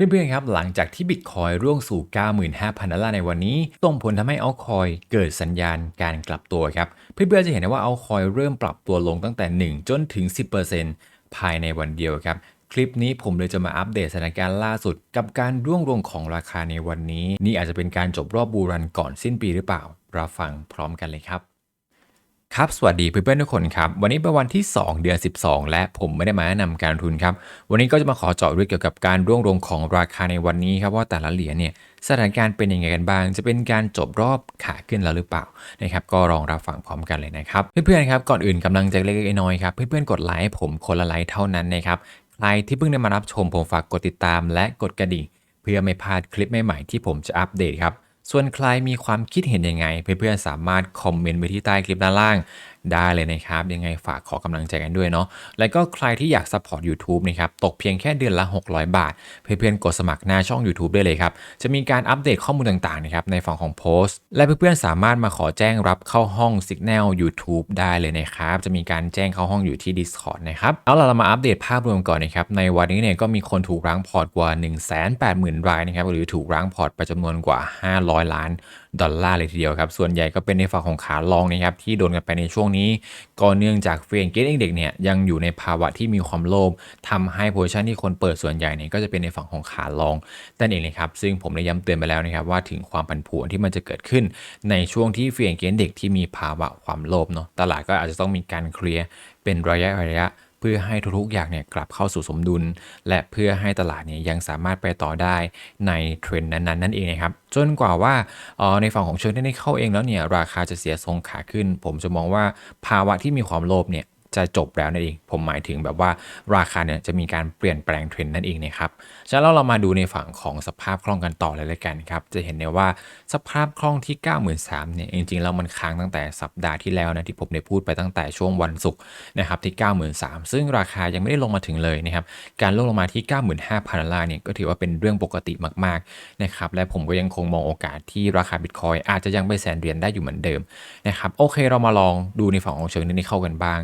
เพื่อนๆครับหลังจากที่บิตคอยร่วงสู่ 95,000 ดอลลาร์ในวันนี้ส่งผลทำให้เอาคอยเกิดสัญญาณการกลับตัวครับ เพื่อนๆจะเห็นได้ว่าเอาคอยเริ่มปรับตัวลงตั้งแต่ 1 จนถึง 10%ภายในวันเดียวครับ คลิปนี้ผมเลยจะมาอัปเดตสถานการณ์ล่าสุด กับการร่วงลงของราคาในวันนี้ นี่อาจจะเป็นการจบรอบบูรันก่อนสิ้นปีหรือเปล่าเราฟังพร้อมกันเลยครับ ครับสวัสดีเพื่อนๆทุกคนครับ วันนี้เป็นวันที่ 2 เดือน 12 และผมไม่ได้มาแนะนำการทุนครับ วันนี้ก็จะมาขอเจาะลึกเกี่ยวกับการร่วงลงของราคาในวันนี้ครับว่าแต่ละเหรียญเนี่ยสถานการณ์เป็นยังไงกันบ้าง จะเป็นการจบรอบขาขึ้นแล้วหรือเปล่านะครับก็ลองรับฟังพร้อมกันเลยนะครับเพื่อนๆครับก่อนอื่นกำลังใจเล็กๆน้อยๆครับเพื่อนๆกดไลค์ให้ผมคนละไลค์เท่านั้นนะครับใครที่เพิ่งได้มารับชมผมฝากกดติดตาม และกดกระดิ่งเพื่อไม่พลาดคลิปใหม่ๆที่ผมจะอัปเดตครับ ส่วนใครมีความคิดเห็นยังไง เพื่อนๆสามารถคอมเมนต์ไว้ที่ใต้คลิปด้านล่าง ได้เลยนะครับ ยังไงฝากขอกำลังใจกันด้วยเนาะแล้วก็ใครที่อยากซัพพอร์ต YouTube นะครับ ตกเพียงแค่เดือนละ 600 บาท เพื่อนๆ กดสมัครหน้าช่อง YouTube ได้เลยครับ จะมีการอัปเดตข้อมูลต่างๆนะครับในฝั่งของโพสต์ และเพื่อนๆ สามารถมาขอแจ้งรับเข้าห้อง Signal YouTube ได้เลยนะครับ จะมีการแจ้งเข้าห้องอยู่ที่ Discord นะครับเอาล่ะเรามาอัปเดตภาพรวมก่อนนะครับในวันนี้เนี่ยก็มีคนถูกร้างพอร์ตกว่า 180,000 รายนะครับหรือถูกร้างพอร์ตไปจำนวนกว่า 500 ล้านดอลลาร์เลยทีเดียวครับส่วนใหญ่ก็เป็นในฝั่งของขาลองนะครับที่โดนกันไปในช่วงนี้ ก็เนื่องจากเฟรนเกตเด็กเนี่ยยังอยู่ในภาวะที่มีความโลภทำให้โพซิชันที่คนเปิดส่วนใหญ่เนี่ยก็จะเป็นในฝั่งของขาลองนั่นเองเลยครับซึ่งผมได้ย้ำเตือนไปแล้วนะครับว่าถึงความผันผวนที่มันจะเกิดขึ้น ในช่วงที่เฟรนเกตเด็กที่มีภาวะความโลภเนาะตลาดก็อาจจะต้องมีการเคลียร์เป็นระยะระยะ เพื่อให้ทุกๆอย่างเนี่ยกลับเข้าสู่สมดุล และเพื่อให้ตลาดเนี่ยยังสามารถไปต่อได้ในเทรนด์นั้นๆนั่นเองนะครับจนกว่าว่าออในฝั่งของเชิงที่ได้เข้าเองแล้วเนี่ยราคาจะเสียทรงขาขึ้น ผมจะมองว่าภาวะที่มีความโลภเนี่ย จะจบแล้วนั่นเอง ผมหมายถึงแบบว่าราคาเนี่ยจะมีการเปลี่ยนแปลงเทรนด์นั่นเองนะครับฉะนั้นเรามาดูในฝั่งของสภาพคล่องกันต่อเลยละกันครับ จะเห็นได้ว่าสภาพคล่องที่ 93,000เนี่ยจริงๆแล้วมันค้างตั้งแต่สัปดาห์ที่แล้วนะที่ผมได้พูดไปตั้งแต่ช่วงวันศุกร์นะครับที่ 93,000ซึ่งราคายังไม่ได้ลงมาถึงเลยนะครับการลงลงมาที่ 95,000ดอลลาร์เนี่ยก็ถือว่าเป็นเรื่องปกติมากๆนะครับและผมก็ยังคงมองโอกาสที่ราคาบิตคอยอาจจะยังไปแสนเหรียญได้อยู่เหมือนเดิมนะครับโอเคเรามาลองดูในฝั่งของเชิงนิคเข้ากันบ้าง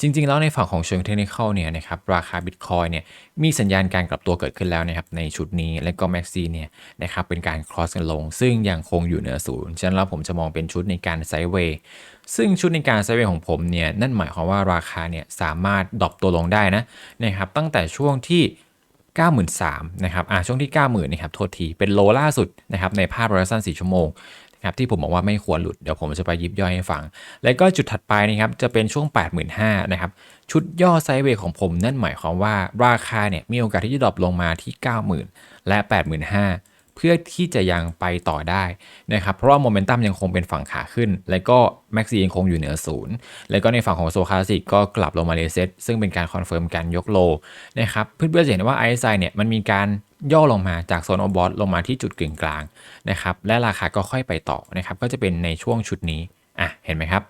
จริง ๆ แล้วในฝั่งของเชิงเทคนิคเนี่ยนะครับราคาบิตคอยเนี่ยมีสัญญาณการกลับตัวเกิดขึ้นแล้วนะครับในชุดนี้และก็แม็กซีเนี่ยนะครับเป็นการครอสกันลง ซึ่งยังคงอยู่เหนือศูนย์ฉะนั้นแล้วผมจะมองเป็นชุดในการไซด์เวย์ซึ่งชุดในการไซด์เวย์ของผมเนี่ยนั่นหมายความว่าราคาเนี่ยสามารถดรอปตัวลงได้นะนะครับตั้งแต่ช่วงที่93,000นะครับ อ่า ช่วงที่ 90,000นะครับ โทษที เป็นโลล่าสุดนะครับ ในภาพระยะสั้น 4 ชั่วโมง ครับที่ผมบอกว่าไม่ควรหลุด เดี๋ยวผมจะไปยิบย่อยให้ฟัง แล้วก็จุดถัดไปนะครับจะเป็นช่วง 85,000นะครับ ชุดย่อไซด์เวย์ของผมนั่นหมายความว่าราคาเนี่ยมีโอกาสที่จะดรอปลงมาที่ 90,000 และ 85,000 เพื่อที่จะยังไปต่อได้นะครับ เพราะว่าโมเมนตัมยังคงเป็นฝั่งขาขึ้น และก็แม็กซี่ยังคงอยู่เหนือศูนย์แล้วก็ในฝั่งของโซคาสิกก็กลับลงมาเลเซตซึ่งเป็นการคอนเฟิร์มการยกโลนะครับ เพื่อนๆจะเห็นว่า RSI เนี่ยมันมีการ ย่อลงมาจากโซนอบอสลงมาที่จุดกึ่งกลางนะครับและราคาก็ค่อยไปต่อนะครับก็จะเป็นในช่วงชุดนี้อะเห็นไหมครับ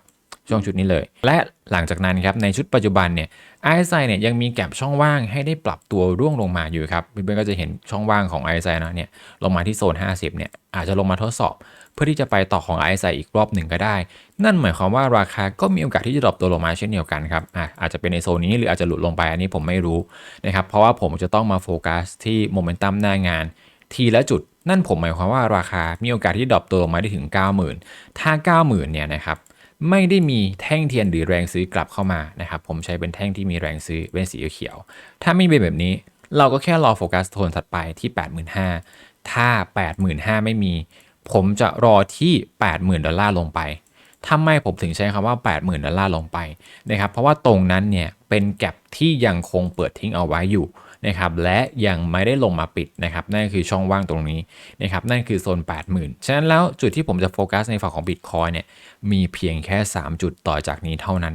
ช่วงชุดนี้เลย และหลังจากนั้นครับในชุดปัจจุบันเนี่ย RSI เนี่ยยังมีแก็บช่องว่างให้ได้ปรับตัวร่วงลงมาอยู่ครับเพื่อนๆก็จะเห็นช่องว่างของ RSI นะเนี่ยลงมาที่โซน 50 เนี่ยอาจจะลงมาทดสอบ เพื่อที่จะไปต่อของ RSI อีกรอบหนึ่งก็ได้ นั่นหมายความว่าราคาก็มีโอกาสที่จะดรอปตัวลงมาเช่นเดียวกันครับอะอาจจะเป็นในโซนนี้หรืออาจจะหลุดลงไปอันนี้ผมไม่รู้นะครับเพราะว่าผมจะต้องมาโฟกัสที่โมเมนตัมหน้างาน ทีละจุดนั่นผมหมายความว่าราคามีโอกาสที่ดรอปตัวลงมาได้ถึง 90,000 ถ้า 90,000 เนี่ยนะครับ ไม่ได้มีแท่งเทียนหรือแรงซื้อกลับเข้ามานะครับผมใช้เป็นแท่งที่มีแรงซื้อเป็นสีเขียว ถ้าไม่เป็นแบบนี้ เราก็แค่รอโฟกัสโทนถัดไปที่ 85,000 ถ้า 85,000 ไม่มี ผมจะรอที่ 80,000 ดอลลาร์ลงไปทำไมผมถึงใช้คำว่า 80,000 ดอลลาร์ลงไปนะครับเพราะว่าตรงนั้นเนี่ยเป็นแก็บที่ยังคงเปิดทิ้งเอาไว้อยู่ นะครับและยังไม่ได้ลงมาปิดนะครับนั่นคือช่องว่างตรงนี้นะครับนั่นคือโซน 80,000 ฉะนั้นแล้วจุดที่ผมจะโฟกัสในฝั่งของ Bitcoin เนี่ยมีเพียงแค่ 3 จุดต่อจากนี้เท่านั้น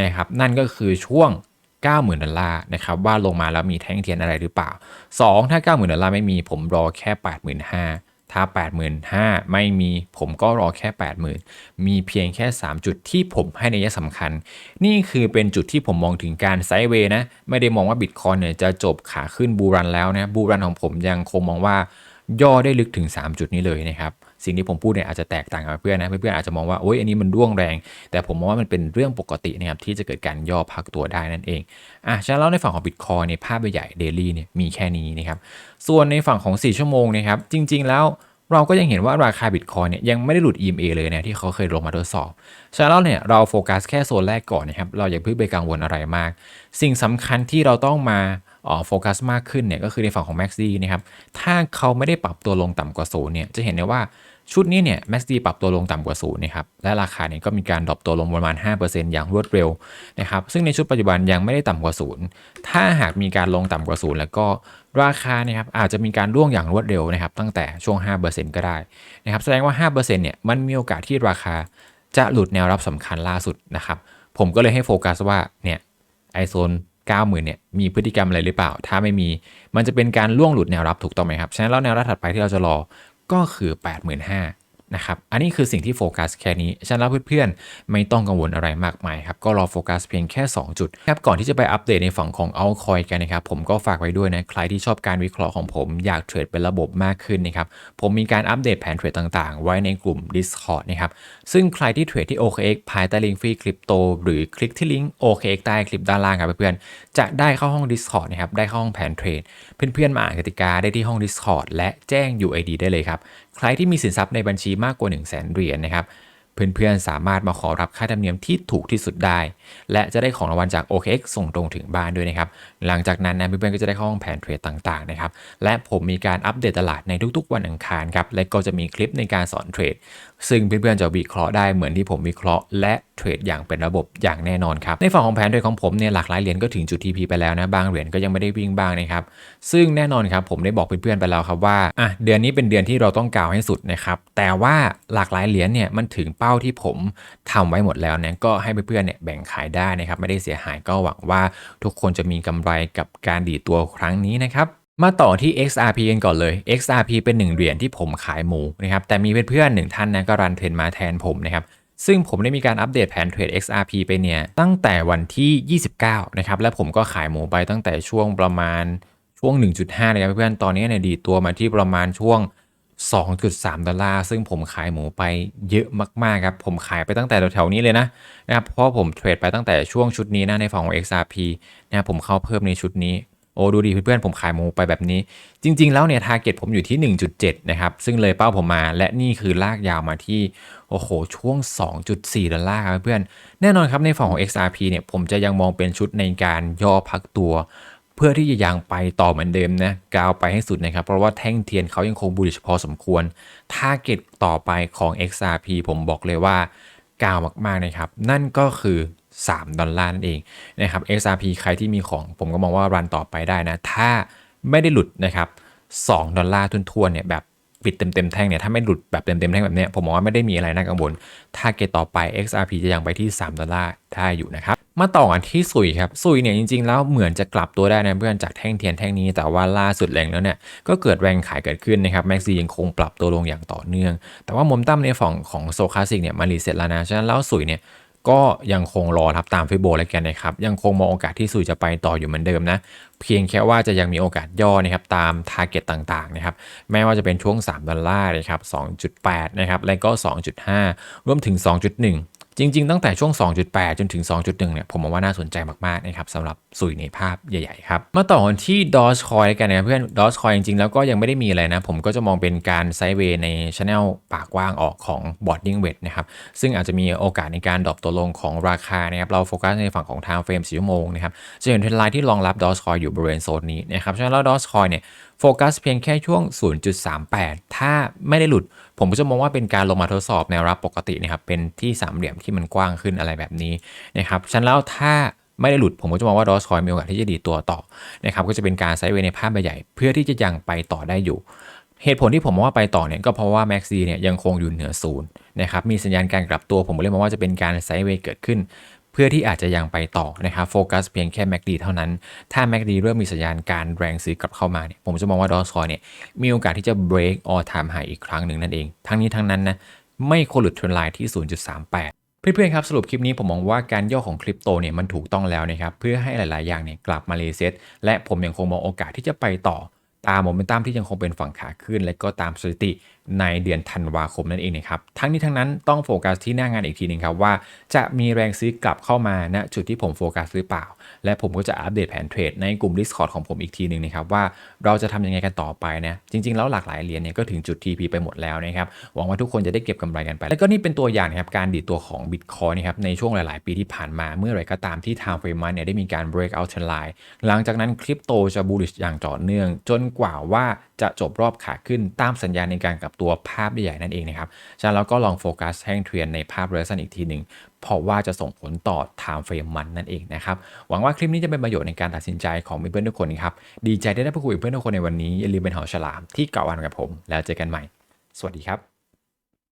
นะครับนั่นก็คือช่วง90,000ดอลลาร์นะครับว่าลงมาแล้วมีแท่งเทียนอะไรหรือเปล่า 2 ถ้า 90,000ดอลลาร์ไม่มีผมรอแค่ 85,000 ถ้า 85,000 ไม่มีผมก็รอแค่ 80,000 มีเพียงแค่ 3 จุดที่ผมให้ในยะสำคัญ นี่คือเป็นจุดที่ผมมองถึงการไซด์เวย์นะ ไม่ได้มองว่าบิตคอยเนี่ยจะจบขาขึ้นบูรันแล้วนะ บูรันของผมยังคงมองว่าย่อได้ลึกถึง 3 จุดนี้เลยนะครับ สิ่งที่ผมพูดเนี่ยอาจจะแตกต่างกับเพื่อนนะเพื่อนๆอาจจะมองว่าโอ้ยอันนี้มันร่วงแรง แต่ผมมองว่ามันเป็นเรื่องปกตินะครับที่จะเกิดการย่อพักตัวได้นั่นเองอะฉะนั้นแล้วในฝั่งของบิตคอยเนี่ยภาพใหญ่เดลี่เนี่ยมีแค่นี้นะครับส่วนในฝั่งของ 4 ชั่วโมงนะครับจริง ๆ แล้วเราก็ยังเห็นว่าราคาบิตคอยเนี่ยยังไม่ได้หลุด EMA เลยนะที่เขาเคยลงมาทดสอบ ฉะนั้นแล้วเนี่ยเราโฟกัสแค่โซนแรกก่อนนะครับ เราอย่าเพิ่งไปกังวลอะไรมาก สิ่งสำคัญที่เราต้องมา โฟกัสมากขึ้นเนี่ยก็คือในฝั่งของ MACD นะครับถ้าเขาไม่ได้ปรับตัวลงต่ำกว่าศูนย์เนี่ยจะเห็นได้ว่าชุดนี้เนี่ย MACD ปรับตัวลงต่ำกว่าศูนย์นะครับและราคาเนี่ยก็มีการดรอปตัวลงประมาณ 5%อย่างรวดเร็วนะครับซึ่งในชุดปัจจุบันยังไม่ได้ต่ำกว่าศูนย์ถ้าหากมีการลงต่ำกว่าศูนย์แล้วก็ราคาเนี่ยครับอาจจะมีการร่วงอย่างรวดเร็วนะครับตั้งแต่ช่วง 5%ก็ได้นะครับแสดงว่า 5%เนี่ยมันมีโอกาสที่ราคาจะหลุดแนวรับสำคัญล่าสุดนะครับผมก็เลยให้โฟกัสว่าเนี่ยไอโซน 90,000เนี่ยมีพฤติกรรมอะไรหรือเปล่า ถ้าไม่มีมันจะเป็นการล่วงหลุดแนวรับถูกต้องไหมครับ ฉะนั้นแล้วแนวรับถัดไปที่เราจะรอก็คือ 85,000 นะครับ อันนี้คือสิ่งที่โฟกัสแค่นี้ ฉันแล้วเพื่อนๆ ไม่ต้องกังวลอะไรมากมายครับ ก็รอโฟกัสเพียงแค่ 2 จุดครับ ก่อนที่จะไปอัปเดตในฝั่งของเอาคอยกันนะครับ ผมก็ฝากไว้ด้วยนะ ใครที่ชอบการวิเคราะห์ของผมอยากเทรดเป็นระบบมากขึ้นนะครับ ผมมีการอัปเดตแผนเทรดต่างๆ ไว้ในกลุ่ม Discord นะครับ ซึ่งใครที่เทรดที่ OKX ภายใต้ลิงก์ฟรีคริปโตหรือคลิกที่ลิงก์ OKX ใต้คลิปด้านล่างครับเพื่อนๆ จะได้เข้าห้อง Discord นะครับ ได้เข้าห้องแผนเทรด เพื่อนๆ มาอ่านกติกาได้ที่ห้อง Discord และแจ้ง UID ได้เลยครับใครที่มีสินทรัพย์ในบัญชีมากกว่า 1 0 0 0 0แสนเหรียญนะครับ เพื่อนๆ สามารถมาขอรับค่าธรรมเนียมที่ถูกที่สุดได้ และจะได้ของรางวัลจาก OKX ส่งตรงถึงบ้านด้วยนะครับ หลังจากนั้นนะเพื่อนๆ ก็จะได้ข้าห้องแผนเทรดต่างๆ นะครับ และผมมีการอัปเดตตลาดในทุกๆ วันอังคารครับ และก็จะมีคลิปในการสอนเทรด ซึ่งเพื่อนๆจะวิเคราะห์ได้เหมือนที่ผมวิเคราะห์ และเทรดอย่างเป็นระบบอย่างแน่นอนครับ ในฝั่งของแผนเทรดของผมเนี่ยหลากหลายเหรียญก็ถึงจุด TP ไปแล้วนะ บางเหรียญก็ยังไม่ได้วิ่งบ้างนะครับ ซึ่งแน่นอนครับผมได้บอกเพื่อนๆไปแล้วครับว่าอะเดือนนี้เป็นเดือนที่เราต้องกล่าวให้สุดนะครับ แต่ว่าหลากหลายเหรียญเนี่ยมันถึงเป้าที่ผมทำไว้หมดแล้วเนี่ยก็ให้เพื่อนๆเนี่ยแบ่งขายได้นะครับไม่ได้เสียหายก็หวังว่าทุกคนจะมีกำไรกับการดีตัวครั้งนี้นะครับ มาต่อที่ XRP กันก่อนเลย XRP เป็นหนึ่งเหรียญที่ผมขายหมูนะครับแต่มีเพื่อนๆหนึ่งท่านนะก็รันเทรนมาแทนผมนะครับซึ่งผมได้มีการอัปเดตแผนเทรด XRP ไปเนี่ยตั้งแต่วันที่ 29 นะครับ และผมก็ขายหมูไปตั้งแต่ช่วงประมาณช่วง 1.5 นะครับเพื่อนๆตอนนี้เนี่ยดีตัวมาที่ประมาณช่วง 2.3 ดอลลาร์ ซึ่งผมขายหมูไปเยอะมากๆครับ ผมขายไปตั้งแต่แถวๆนี้เลยนะนะครับ เพราะผมเทรดไปตั้งแต่ช่วงชุดนี้นะในฝั่งของ XRP นะครับผมเข้าเพิ่มในชุดนี้ โอ้ดูดีเพื่อนๆผมขายหมูไปแบบนี้ จริง ๆ แล้วเนี่ยทาร์เก็ตผมอยู่ที่ 1.7 นะครับ ซึ่งเลยเป้าผมมา และนี่คือลากยาวมาที่ โอ้โห ช่วง 2.4 ดอลลาร์ครับเพื่อนแน่นอนครับในฝั่งของ XRP เนี่ยผมจะยังมองเป็นชุดในการย่อพักตัว เพื่อที่จะยังไปต่อเหมือนเดิมนะกาวไปให้สุดนะครับ เพราะว่าแท่งเทียนเขายังคงบูลลิชพอสมควรทาร์เก็ตต่อไปของ XRP ผมบอกเลยว่ากาวมากๆนะครับนั่นก็คือ 3 ดอลลาร์นั่นเองนะครับ XRP ใครที่มีของผมก็มองว่ารันต่อไปได้นะ ถ้าไม่ได้หลุดนะครับ2ดอลลาร์ทุนๆเนี่ยแบบปิดเต็มๆแท่งเนี่ยถ้าไม่หลุดแบบเต็มๆแท่งแบบเนี้ยผมมองว่าไม่ได้มีอะไรน่ากังวลถ้าเกตต่อไป XRP จะยังไปที่ 3 ดอลลาร์ได้อยู่นะครับมาต่อกันที่ซุยครับซุยเนี่ยจริงๆ แล้วเหมือนจะกลับตัวได้นะเพื่อนจากแท่งเทียนแท่งนี้แต่ว่าล่าสุดแรงแล้วเนี่ยก็เกิดแรงขายเกิดขึ้นนะครับแม็กซี่ยังคงปรับตัวลงอย่างต่อเนื่อง แต่ว่ามุมตั้มในฝั่งของโซคาสิกเนี่ยมารีเซ็ตแล้วนะฉะนั้นแล้วซุยเนี่ย ก็ยังคงรอรับตามฟิโบแล้วกันนะครับยังคงมองโอกาสที่สุยจะไปต่ออยู่เหมือนเดิมนะเพียงแค่ว่าจะยังมีโอกาสย่อนะครับตามทาร์เก็ตต่างๆนะครับแม้ว่าจะเป็นช่วง 3 ดอลลาร์นะครับ2.8 นะครับและก็ 2.5 รวมถึง 2.1 จริง ๆ ตั้งแต่ช่วง 2.8 จนถึง 2.1 เนี่ย ผมมองว่าน่าสนใจมาก ๆ นะครับสำหรับสุยในภาพใหญ่ ๆ ครับ มาต่อกันที่ Dogecoin กันนะเพื่อน Dogecoin จริง ๆ แล้วก็ยังไม่ได้มีอะไรนะ ผมก็จะมองเป็นการไซด์เวย์ในช anel ปากกว้างออกของ boarding wedge นะครับ ซึ่งอาจจะมีโอกาสในการดรอปตัวลงของราคานะครับ เราโฟกัสในฝั่งของ time frame 4ชั่วโมงนะครับจะเห็นเทรนไลน์ที่รองรับ Dogecoin อยู่บริเวณโซนนี้นะครับฉะนั้นแล้ว Dogecoin เนี่ยโฟกัสเพียงแค่ช่วง 0.38 ถ้าไม่ได้หลุดผมก็จะมองว่าเป็นการลงมาทดสอบแนวรับปกตินะครับเป็นที่สามเหลี่ยมที่มันกว้างขึ้นอะไรแบบนี้นะครับฉันแล้วถ้าไม่ได้หลุดผมก็จะมองว่าดอสคอยมีโอกาสที่จะดีตัวต่อนะครับก็จะเป็นการไซด์เวย์ในภาพใหญ่เพื่อที่จะยังไปต่อได้อยู่ เหตุผลที่ผมมองว่าไปต่อเนี่ยก็เพราะว่า Max D เนี่ยยังคงอยู่เหนือศูนย์นะครับมีสัญญาณการกลับตัวผมเลยมองว่าจะเป็นการไซด์เวย์เกิดขึ้น เพื่อที่อาจจะยังไปต่อนะครับโฟกัสเพียงแค่ MACD เท่านั้น ถ้า MACD เริ่มมีสัญญาณการแรงซื้อกลับเข้ามาเนี่ยผมจะมองว่าดอสคอยเนี่ยมีโอกาสที่จะ break all time high อีกครั้งหนึ่งนั่นเอง ทั้งนี้ทั้งนั้นนะไม่ควรหลุดเทรนไลน์ที่ 0.38เพื่อนๆครับ สรุปคลิปนี้ผมมองว่าการย่อของคริปโตเนี่ยมันถูกต้องแล้วนะครับ เพื่อให้หลายๆ อย่างเนี่ยกลับมารีเซ็ตและผมยังคงมองโอกาสที่จะไปต่อ ตามโมเมนตัมที่ยังคงเป็นฝั่งขาขึ้น และก็ตามสถิติในเดือนธันวาคมนั่นเองนะครับ ทั้งนี้ทั้งนั้นต้องโฟกัสที่หน้างานอีกทีหนึงครับว่าจะมีแรงซื้อกลับเข้ามาณจุดที่ผมโฟกัสหรือเปล่า และผมก็จะอัปเดตแผนเทรดในกลุ่ม Discord ของผมอีกทีหนึ่งนะครับว่าเราจะทำยังไงกันต่อไปนะ จริง ๆ แล้วหลากหลายเหรียญเนี่ยก็ถึงจุด TP ไปหมดแล้วนะครับ หวังว่าทุกคนจะได้เก็บกำไรกันไป แล้วก็นี่เป็นตัวอย่างนะครับการดีดตัวของ Bitcoin นะครับในช่วงหลาย ๆ ปีที่ผ่านมาเมื่อไรก็ตามที่ Time Frame มันเนี่ยได้มีการ break out trend line หลังจากนั้นคริปโตจะ bullish อย่างต่อเนื่อง จนกว่าว่าจะจบรอบขาขึ้นตามสัญญาณในการกลับตัวภาพใหญ่นั่นเองนะครับ ฉะนั้นเราก็ลองโฟกัสแท่งเทรนในภาพเรสันอีกทีหนึ่งเพราะว่าจะส่งผลต่อ time frame มันนั่นเองนะครับ หวังว่าคลิปนี้จะเป็นประโยชน์ในการตัดสินใจของเพื่อนๆทุกคนครับ ดีใจได้ได้พูดคุยกับเพื่อนทุกคนในวันนี้อย่าลืมเป็นหอฉลามที่เก่าอันกับผม แล้วเจอกันใหม่ สวัสดีครับ